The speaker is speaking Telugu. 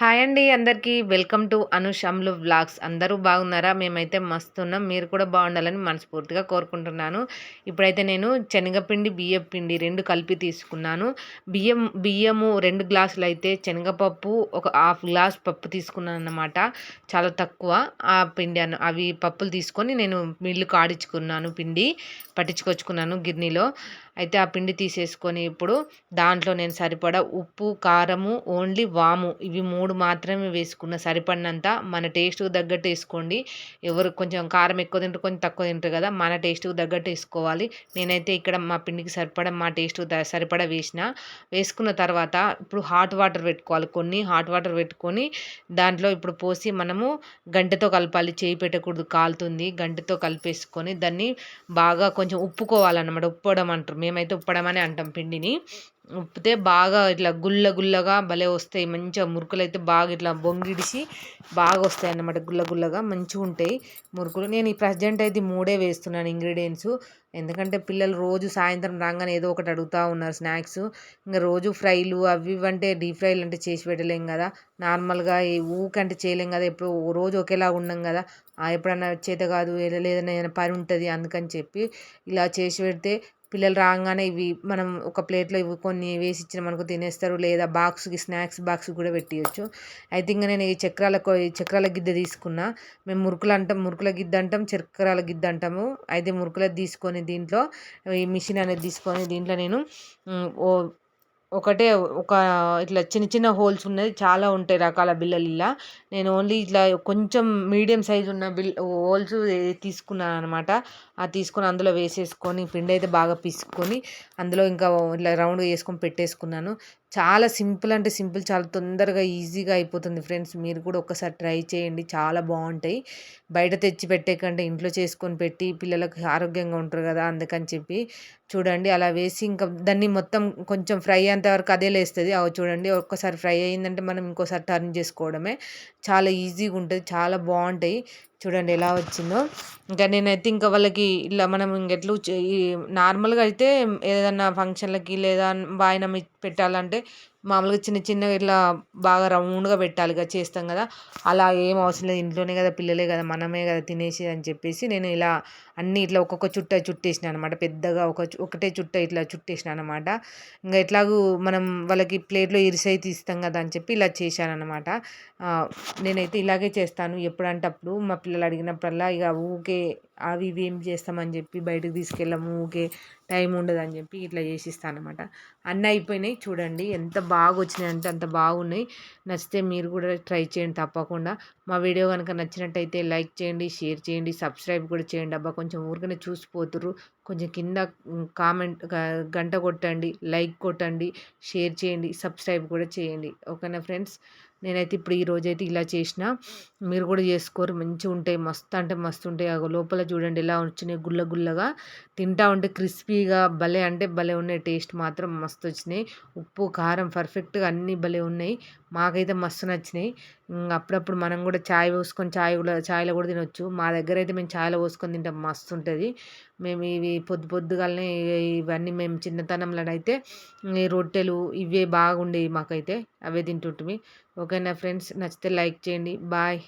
హాయ్ అండి అందరికీ. వెల్కమ్ టు అనుషమ్లు వ్లాగ్స్. అందరూ బాగున్నారా? మేమైతే మస్తున్నాం. మీరు కూడా బాగుండాలని మనస్ఫూర్తిగా కోరుకుంటున్నాను. ఇప్పుడైతే నేను శనగపిండి బియ్యం పిండి రెండు కలిపి తీసుకున్నాను. బియ్యం బియ్యము రెండు గ్లాసులు అయితే శనగపప్పు ఒక హాఫ్ గ్లాస్ పప్పు తీసుకున్నాను అన్నమాట చాలా తక్కువ ఆ పిండి అవి పప్పులు తీసుకొని నేను మిల్లు కాడించుకున్నాను పిండి పట్టించుకొచ్చుకున్నాను గిర్నీలో అయితే ఆ పిండి తీసేసుకొని ఇప్పుడు దాంట్లో నేను సరిపడా ఉప్పు కారము ఓన్లీ వాము ఇవి మూడు మాత్రమే వేసుకున్న సరిపడినంత మన టేస్ట్కి తగ్గట్టు వేసుకోండి. ఎవరు కొంచెం కారం ఎక్కువ తింటారు కొంచెం తక్కువ తింటారు కదా మన టేస్ట్కి తగ్గట్టు వేసుకోవాలి. నేనైతే ఇక్కడ మా పిండికి సరిపడా మా టేస్ట్ సరిపడా వేసిన. వేసుకున్న తర్వాత ఇప్పుడు హాట్ వాటర్ పెట్టుకోవాలి కొన్ని హాట్ వాటర్ పెట్టుకొని దాంట్లో ఇప్పుడు పోసి మనము గంటతో కలపాలి. చేయి పెట్టకూడదు కాలుతుంది. గంటతో కలిపేసుకొని దాన్ని బాగా కొంచెం ఉప్పుకోవాలన్నమాట. ఉప్పడం అంటారు. మేమైతే ఉప్పడం అని అంటాం పిండిని. ఉప్పితే బాగా ఇట్లా గుల్ల గుల్లగా భలే వస్తాయి. మంచిగా మురుకులు అయితే బాగా ఇట్లా బొంగిడిసి బాగా వస్తాయి అన్నమాట గుల్ల గుల్లగా మంచిగా ఉంటాయి మురుకులు. నేను ఈ ప్రజెంట్ అయితే మూడే వేస్తున్నాను ఇంగ్రీడియంట్స్. ఎందుకంటే పిల్లలు రోజు సాయంత్రం రాగానే ఏదో ఒకటి అడుగుతూ ఉన్నారు స్నాక్స్. ఇంకా రోజు ఫ్రైలు అవి అంటే డీప్ ఫ్రైలు అంటే చేసి పెట్టలేం కదా. నార్మల్గా ఊకంటే చేయలేం కదా. ఎప్పుడు రోజు ఒకేలా ఉన్నాం కదా. ఎప్పుడన్నా చేత కాదు లేదన్నా ఏదైనా పని ఉంటుంది అందుకని చెప్పి ఇలా చేసి పెడితే పిల్లలు రాగానే ఇవి మనం ఒక ప్లేట్లో ఇవి కొన్ని వేసి ఇచ్చిన మనకు తినేస్తారు. లేదా బాక్స్కి స్నాక్స్ బాక్స్ కూడా పెట్టియచ్చు. అయితే ఇంకా నేను ఈ చక్రాల చక్రాల గిద్దె తీసుకున్నా. మేము మురుకులు అంటాం మురుకుల గిద్ద అంటాం చక్రాల గిద్ద అంటాము. అయితే మురుకుల తీసుకొని దీంట్లో ఈ మిషన్ అనేది తీసుకొని దీంట్లో నేను ఓ ఒకటే ఒక ఇట్లా చిన్న చిన్న హోల్స్ ఉన్నది. చాలా ఉంటాయి రకాల బిల్లలు ఇలా. నేను ఓన్లీ ఇట్లా కొంచెం మీడియం సైజ్ ఉన్న బిల్ హోల్స్ తీసుకున్నాను అనమాట ఆ తీసుకొని అందులో వేసేసుకొని పిండి అయితే బాగా పిసుక్కొని అందులో ఇంకా ఇట్లా రౌండ్ వేసుకొని పెట్టేసుకున్నాను. చాలా సింపుల్ అంటే సింపుల్ చాలా తొందరగా ఈజీగా అయిపోతుంది ఫ్రెండ్స్. మీరు కూడా ఒకసారి ట్రై చేయండి. చాలా బాగుంటాయి. బయట తెచ్చి పెట్టే కంటే ఇంట్లో చేసుకొని పెట్టి పిల్లలకు ఆరోగ్యంగా ఉంటారు కదా అందుకని చెప్పి చూడండి. అలా వేసి ఇంకా దాన్ని మొత్తం కొంచెం ఫ్రై అంతవరకు అదే లేస్తుంది. అవి చూడండి. ఒక్కసారి ఫ్రై అయిందంటే మనం ఇంకోసారి టర్న్ చేసుకోవడమే. చాలా ఈజీగా ఉంటుంది. చాలా బాగుంటాయి. చూడండి ఎలా వచ్చిందో. ఇంకా నేనైతే ఇంకా వాళ్ళకి ఇలా మనం ఇంకెట్లు నార్మల్గా అయితే ఏదైనా ఫంక్షన్లకి లేదా వాయినం పెట్టాలంటే మామూలుగా చిన్న చిన్నగా ఇట్లా బాగా రౌండ్గా పెట్టాలి కదా చేస్తాం కదా. అలా ఏం అవసరం లేదు. ఇంట్లోనే కదా పిల్లలే కదా మనమే కదా తినేసి అని చెప్పేసి నేను ఇలా అన్నీ ఇట్లా ఒక్కొక్క చుట్ట చుట్టేసిన అనమాట పెద్దగా ఒక ఒకటే చుట్ట ఇట్లా చుట్టేసిన అనమాట ఇంకా ఎట్లాగూ మనం వాళ్ళకి ప్లేట్లో ఇరిసై తీస్తాం కదా అని చెప్పి ఇలా చేశాను అనమాట నేనైతే ఇలాగే చేస్తాను ఎప్పుడంటే అప్పుడు. మా పిల్లలు అడిగినప్పుడల్లా ఇక ఊకే అవి ఇవి ఏం చేస్తామని చెప్పి బయటకు తీసుకెళ్ళము ఊకే టైం ఉండదు అని చెప్పి ఇట్లా చేసిస్తాను అనమాట అన్నీ అయిపోయినాయి. చూడండి ఎంత బాగా వచ్చినాయి అంటే అంత బాగున్నాయి. నచ్చితే మీరు కూడా ట్రై చేయండి తప్పకుండా. మా వీడియో కనుక నచ్చినట్టయితే లైక్ చేయండి షేర్ చేయండి సబ్స్క్రైబ్ కూడా చేయండి. అబ్బా కొంచెం ఊరికనే చూసిపోతురు కొంచెం కింద కామెంట్ గంట కొట్టండి లైక్ కొట్టండి షేర్ చేయండి సబ్స్క్రైబ్ కూడా చేయండి. ఓకేనా ఫ్రెండ్స్? నేనైతే ఇప్పుడు ఈ రోజైతే ఇలా చేసిన. మీరు కూడా చేసుకోరు. మంచిగా ఉంటాయి. మస్తు అంటే మస్తు ఉంటాయి. లోపల చూడండి ఎలా వచ్చినాయి. గుల్ల గుల్లగా తింటా ఉంటే క్రిస్పీగా భలే అంటే భలే ఉన్నాయి. టేస్ట్ మాత్రం మస్తు వచ్చినాయి. ఉప్పు కారం పర్ఫెక్ట్గా అన్నీ భలే ఉన్నాయి. మాకైతే మస్తు నచ్చినాయి. అప్పుడప్పుడు మనం కూడా చాయ్ పోసుకొని చాయ్ కూడా చాయ్లో కూడా తినొచ్చు. మా దగ్గర అయితే మేము చాయ్లో పోసుకొని తింటాం మస్తు ఉంటుంది మేము ఇవి పొద్దు పొద్దుగాలనే ఇవన్నీ మేము చిన్నతనంలో అయితే ఈ రొట్టెలు ఇవే బాగుండేవి మాకైతే అవే తింటుంటిమి. ఓకేనా ఫ్రెండ్స్? నచ్చితే లైక్ చేయండి. బాయ్.